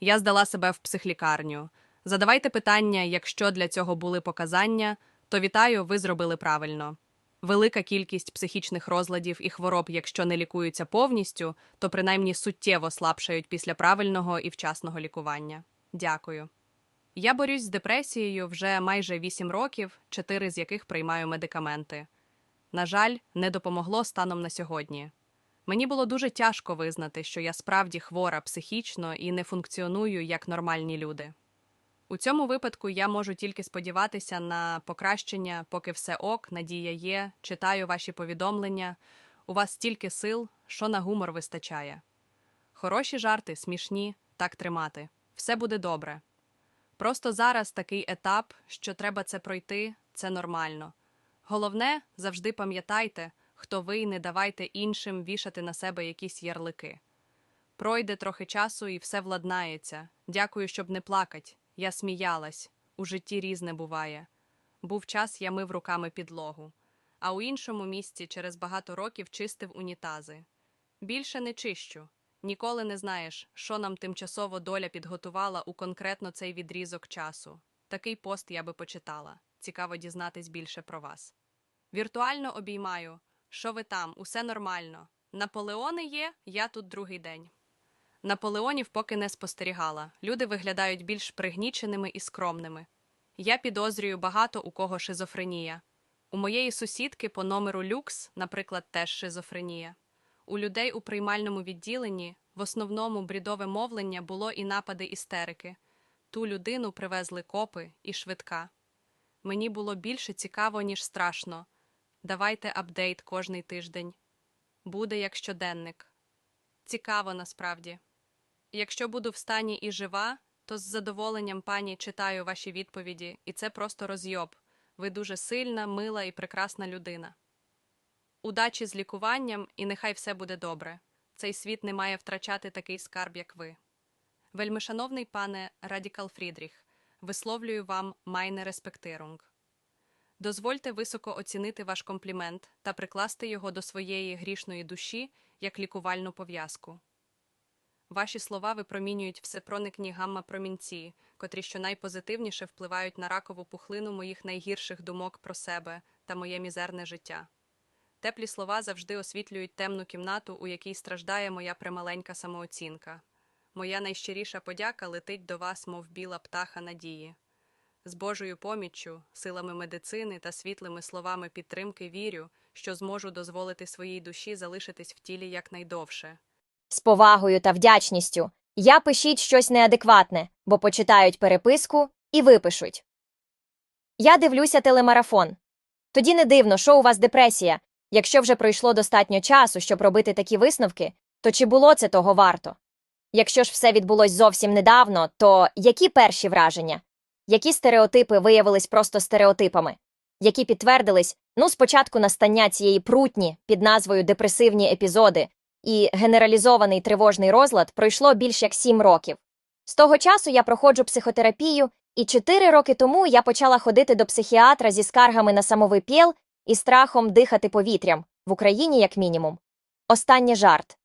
Я здала себе в психлікарню. Задавайте питання, якщо для цього були показання, то вітаю, ви зробили правильно. Велика кількість психічних розладів і хвороб, якщо не лікуються повністю, то принаймні суттєво слабшають після правильного і вчасного лікування. Дякую. Я борюсь з депресією вже майже 8 років, 4 з яких приймаю медикаменти. На жаль, не допомогло станом на сьогодні. Мені було дуже тяжко визнати, що я справді хвора психічно і не функціоную як нормальні люди. У цьому випадку я можу тільки сподіватися на покращення, поки все ок, надія є, читаю ваші повідомлення. У вас стільки сил, що на гумор вистачає. Хороші жарти, смішні, так тримати. Все буде добре. Просто зараз такий етап, що треба це пройти, це нормально. Головне, завжди пам'ятайте, хто ви і не давайте іншим вішати на себе якісь ярлики. Пройде трохи часу і все владнається. Дякую, щоб не плакать. Я сміялась. У житті різне буває. Був час, я мив руками підлогу, а у іншому місці через багато років чистив унітази. Більше не чищу. Ніколи не знаєш, що нам тимчасово доля підготувала у конкретно цей відрізок часу. Такий пост я би почитала. Цікаво дізнатись більше про вас. Віртуально обіймаю. Що ви там? Усе нормально. Наполеони є, я тут другий день. Наполеонів поки не спостерігала. Люди виглядають більш пригніченими і скромними. Я підозрюю багато у кого шизофренія. У моєї сусідки по номеру люкс, наприклад, теж шизофренія. У людей у приймальному відділенні в основному брідове мовлення було і напади істерики. Ту людину привезли копи і швидка. Мені було більше цікаво, ніж страшно. Давайте апдейт кожний тиждень. Буде як щоденник. Цікаво насправді. Якщо буду в стані і жива, то з задоволенням пані читаю ваші відповіді, і це просто розйоб. Ви дуже сильна, мила і прекрасна людина. Удачі з лікуванням, і нехай все буде добре. Цей світ не має втрачати такий скарб, як ви. Вельмишановний пане Радікал Фрідріх, висловлюю вам майне респектирунг. Дозвольте високо оцінити ваш комплімент та прикласти його до своєї грішної душі як лікувальну пов'язку. Ваші слова випромінюють всепроникні гамма-промінці, котрі щонайпозитивніше впливають на ракову пухлину моїх найгірших думок про себе та моє мізерне життя. Теплі слова завжди освітлюють темну кімнату, у якій страждає моя прималенька самооцінка. Моя найщиріша подяка летить до вас, мов біла птаха надії. З Божою поміччю, силами медицини та світлими словами підтримки вірю, що зможу дозволити своїй душі залишитись в тілі якнайдовше. З повагою та вдячністю. Я пишіть щось неадекватне, бо почитають переписку і випишуть. Я дивлюся телемарафон. Тоді не дивно, що у вас депресія. Якщо вже пройшло достатньо часу, щоб робити такі висновки, то чи було це того варто? Якщо ж все відбулось зовсім недавно, то які перші враження? Які стереотипи виявились просто стереотипами? Які підтвердились, ну, спочатку настання цієї прутні під назвою депресивні епізоди, і генералізований тривожний розлад пройшло більш як сім років. З того часу я проходжу психотерапію, і чотири роки тому я почала ходити до психіатра зі скаргами на самовипіл і страхом дихати повітрям в Україні, як мінімум. Останнє жарт.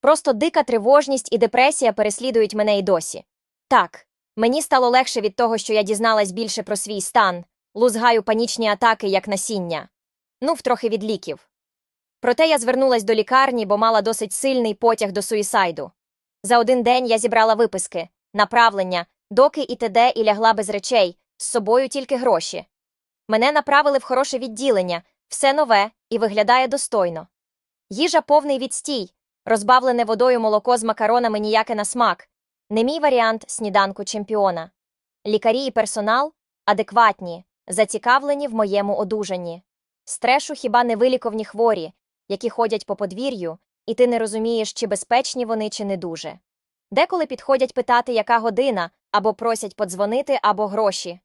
Просто дика тривожність і депресія переслідують мене й досі. Так, мені стало легше від того, що я дізналась більше про свій стан, лузгаю панічні атаки як насіння. Ну, втрохи від ліків. Проте я звернулась до лікарні, бо мала досить сильний потяг до суїсайду. За один день я зібрала виписки, направлення, доки і т.д. і лягла без речей, з собою тільки гроші. Мене направили в хороше відділення, все нове і виглядає достойно. Їжа повний відстій, розбавлене водою молоко з макаронами ніяке на смак, не мій варіант сніданку чемпіона. Лікарі і персонал адекватні, зацікавлені в моєму одужанні. Стрешу хіба не виліковні хворі, які ходять по подвір'ю, і ти не розумієш, чи безпечні вони, чи не дуже. Деколи підходять питати, яка година, або просять подзвонити, або гроші.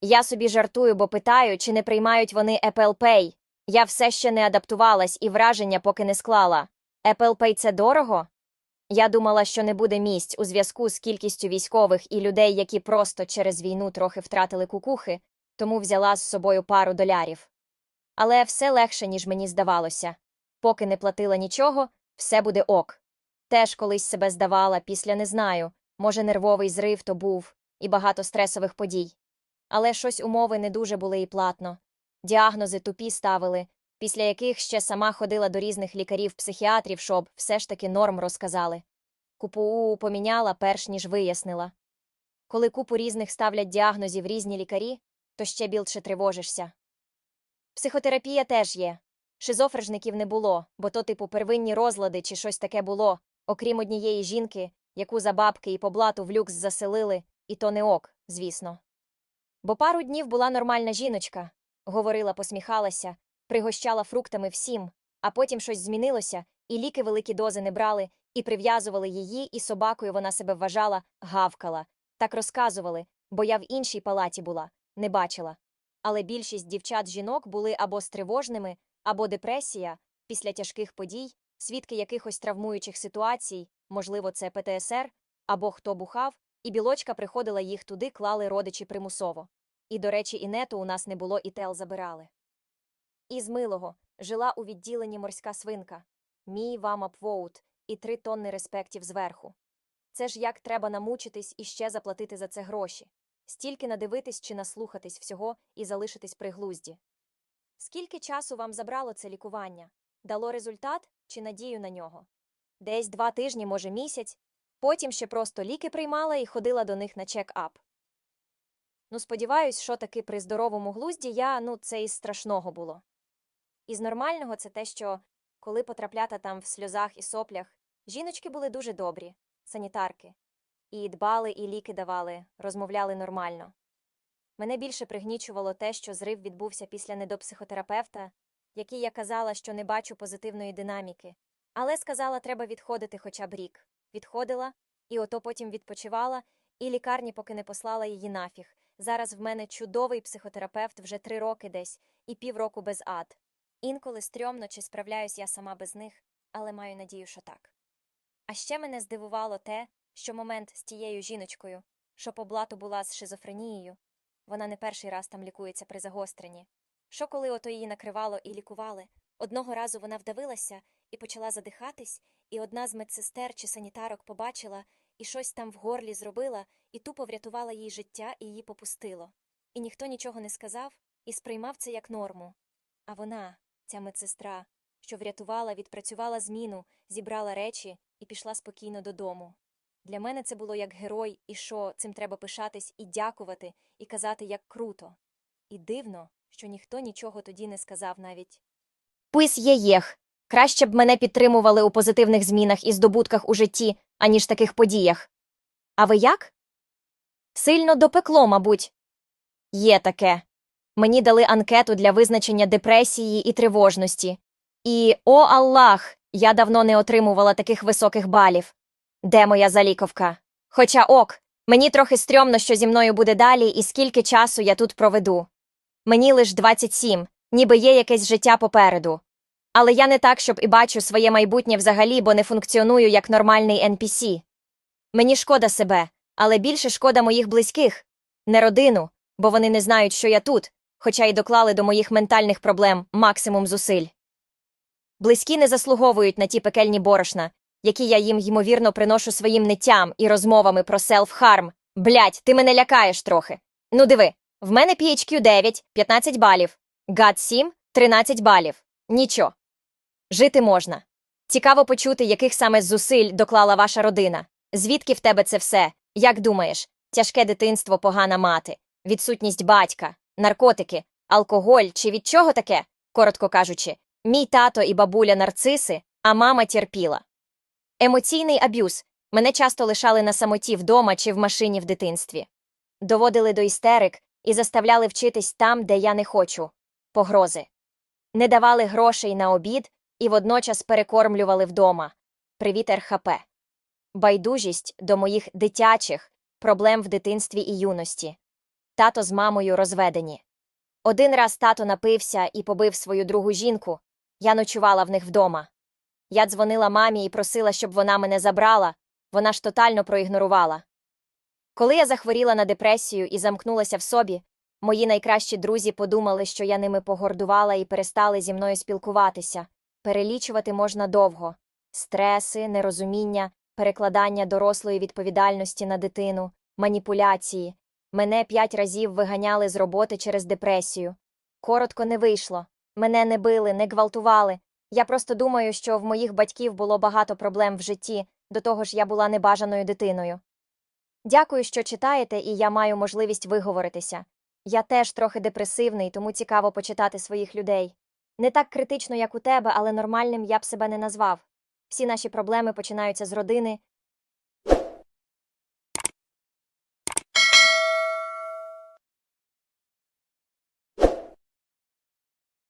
Я собі жартую, бо питаю, чи не приймають вони Apple Pay. Я все ще не адаптувалась і враження поки не склала. Apple Pay – це дорого? Я думала, що не буде місць у зв'язку з кількістю військових і людей, які просто через війну трохи втратили кукухи, тому взяла з собою пару долярів. Але все легше, ніж мені здавалося. Поки не платила нічого, все буде ок. Теж колись себе здавала, після не знаю, Може, нервовий зрив то був, і багато стресових подій. Але щось умови не дуже були і платно. Діагнози тупі ставили, після яких ще сама ходила до різних лікарів-психіатрів, щоб все ж таки норм розказали. Купу УУ поміняла, перш ніж вияснила. Коли купу різних ставлять діагнозів різні лікарі, то ще більше тривожишся. Психотерапія теж є. Шизофрежників не було, бо то, типу, первинні розлади чи щось таке було, окрім однієї жінки, яку за бабки і по блату в люкс заселили, і то не ок, звісно. Бо пару днів була нормальна жіночка, говорила, посміхалася, пригощала фруктами всім, а потім щось змінилося, і ліки великі дози не брали, і прив'язували її, і собакою вона себе вважала, гавкала. Так розказували, бо я в іншій палаті була, не бачила. Але більшість дівчат-жінок були або стривожними, або депресія після тяжких подій, свідки якихось травмуючих ситуацій, можливо, це ПТСР, або хто бухав, і білочка приходила їх туди, клали родичі примусово. І, до речі, і нету у нас не було, і тел забирали. Із милого жила у відділенні морська свинка, мій вам апвоут і три тонни респектів зверху. Це ж як треба намучитись і ще заплатити за це гроші. Стільки надивитись чи наслухатись всього і залишитись при глузді. Скільки часу вам забрало це лікування? Дало результат чи надію на нього? Десь два тижні, може, місяць. Потім ще просто ліки приймала і ходила до них на чек-ап. Ну, сподіваюсь, що таки при здоровому глузді я, ну, це із страшного було. Із нормального це те, що, коли потраплята там в сльозах і соплях, жіночки були дуже добрі, санітарки. І дбали, і ліки давали, розмовляли нормально. Мене більше пригнічувало те, що зрив відбувся після недопсихотерапевта, який я казала, що не бачу позитивної динаміки. Але сказала, треба відходити хоча б рік. Відходила, і ото потім відпочивала, і лікарні поки не послала її нафіг. Зараз в мене чудовий психотерапевт вже три роки десь, і півроку без ад. Інколи стрьомно, чи справляюсь я сама без них, але маю надію, що так. А ще мене здивувало те, що момент з тією жіночкою, що по блату була з шизофренією, вона не перший раз там лікується при загостренні. Що коли ото її накривало і лікували? Одного разу вона вдавилася і почала задихатись, і одна з медсестер чи санітарок побачила і щось там в горлі зробила, і тупо врятувала їй життя і її попустило. І ніхто нічого не сказав і сприймав це як норму. А вона, ця медсестра, що врятувала, відпрацювала зміну, зібрала речі і пішла спокійно додому. Для мене це було як герой, і що цим треба пишатись і дякувати, і казати, як круто. І дивно, що ніхто нічого тоді не сказав навіть. Пис є єх. Краще б мене підтримували у позитивних змінах і здобутках у житті, аніж таких подіях. А ви як? Сильно допекло, мабуть. Є таке. Мені дали анкету для визначення депресії і тривожності. І, о Аллах, я давно не отримувала таких високих балів. Де моя заліковка? Хоча ок, мені трохи стрьомно, що зі мною буде далі і скільки часу я тут проведу. Мені лиш 27, ніби є якесь життя попереду. Але я не так, щоб і бачу своє майбутнє взагалі, бо не функціоную як нормальний NPC. Мені шкода себе, але більше шкода моїх близьких, не родину, бо вони не знають, що я тут, хоча й доклали до моїх ментальних проблем максимум зусиль. Близькі не заслуговують на ті пекельні борошна, які я їм ймовірно приношу своїм ниттям і розмовами про селф-харм. Блять, ти мене лякаєш трохи. Ну диви, в мене PHQ 9, 15 балів, GAD 7, 13 балів. Нічо. Жити можна. Цікаво почути, яких саме зусиль доклала ваша родина. Звідки в тебе це все? Як думаєш? Тяжке дитинство, погана мати, відсутність батька, наркотики, алкоголь чи від чого таке? Коротко кажучи, мій тато і бабуля нарциси, а мама терпіла. Емоційний аб'юз. Мене часто лишали на самоті вдома чи в машині в дитинстві. Доводили до істерик і заставляли вчитись там, де я не хочу. Погрози. Не давали грошей на обід і водночас перекормлювали вдома. Привіт РХП. Байдужість до моїх дитячих проблем в дитинстві і юності. Тато з мамою розведені. Один раз тато напився і побив свою другу жінку. Я ночувала в них вдома. Я дзвонила мамі і просила, щоб вона мене забрала, вона ж тотально проігнорувала. Коли я захворіла на депресію і замкнулася в собі, мої найкращі друзі подумали, що я ними погордувала і перестали зі мною спілкуватися. Перелічувати можна довго стреси, нерозуміння, перекладання дорослої відповідальності на дитину, маніпуляції. Мене п'ять разів виганяли з роботи через депресію. Коротко не вийшло. Мене не били, не гвалтували. Я просто думаю, що в моїх батьків було багато проблем в житті, до того ж я була небажаною дитиною. Дякую, що читаєте, і я маю можливість виговоритися. Я теж трохи депресивний, тому цікаво почитати своїх людей. Не так критично, як у тебе, але нормальним я б себе не назвав. Всі наші проблеми починаються з родини,